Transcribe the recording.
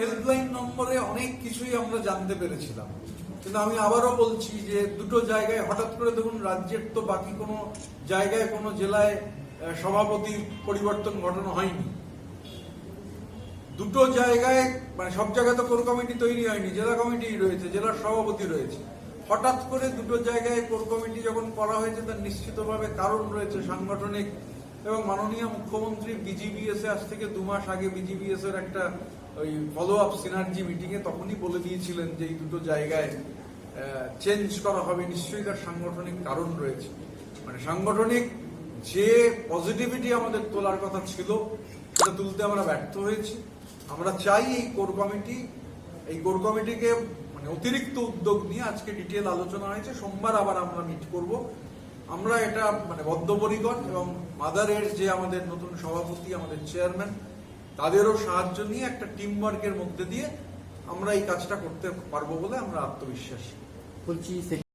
Helpline নম্বরে অনেক কিছুই আমরা জানতে পেরেছিলাম। কিন্তু আমি আবারও বলছি যে দুটো জায়গায় হঠাৎ করে দেখুন, রাজ্যের তো বাকি কোনো জায়গায়, কোনো জেলায় সভাপতির পরিবর্তন ঘটানো হয়নি। দুটো জায়গায় মানে সব জায়গায় তো কোর কমিটি তৈরি হয়নি, জেলা কমিটি রয়েছে, জেলার সভাপতি রয়েছে। হঠাৎ করে দুটো জায়গায় কোর কমিটি যখন করা হয়েছে, তার নিশ্চিতভাবে কারণ রয়েছে সাংগঠনিক এবং মাননীয় মুখ্যমন্ত্রী বিজিবিএস এ আজ থেকে দু মাস আগে বিজিবিএস এর একটা ওই ফলো আপ সিনার্জি মিটিং এ তখনই বলে দিয়েছিলেন যে এই দুটো জায়গায় চেঞ্জ করা হবে। নিশ্চয়ই তার সাংগঠনিক কারণ রয়েছে। মানে সাংগঠনিক যে পজিটিভিটি আমাদের তোলার কথা ছিল, সেটা তুলতে আমরা ব্যর্থ হয়েছি। আমরা চাই এই কোর কমিটি এই কোর কমিটিকে মানে অতিরিক্ত উদ্যোগ নিয়ে আজকে ডিটেল আলোচনা হয়েছে। সোমবার আবার আমরা মিট করব। আমরা এটা মানে বদ্ধপরিকর এবং মাদার এর যে আমাদের নতুন সভাপতি, আমাদের চেয়ারম্যান তাদেরও সাহায্য নিয়ে একটা টিম ওয়ার্কের মধ্যে দিয়ে আমরা এই কাজটা করতে পারব বলে আমরা আত্মবিশ্বাসী। বলছি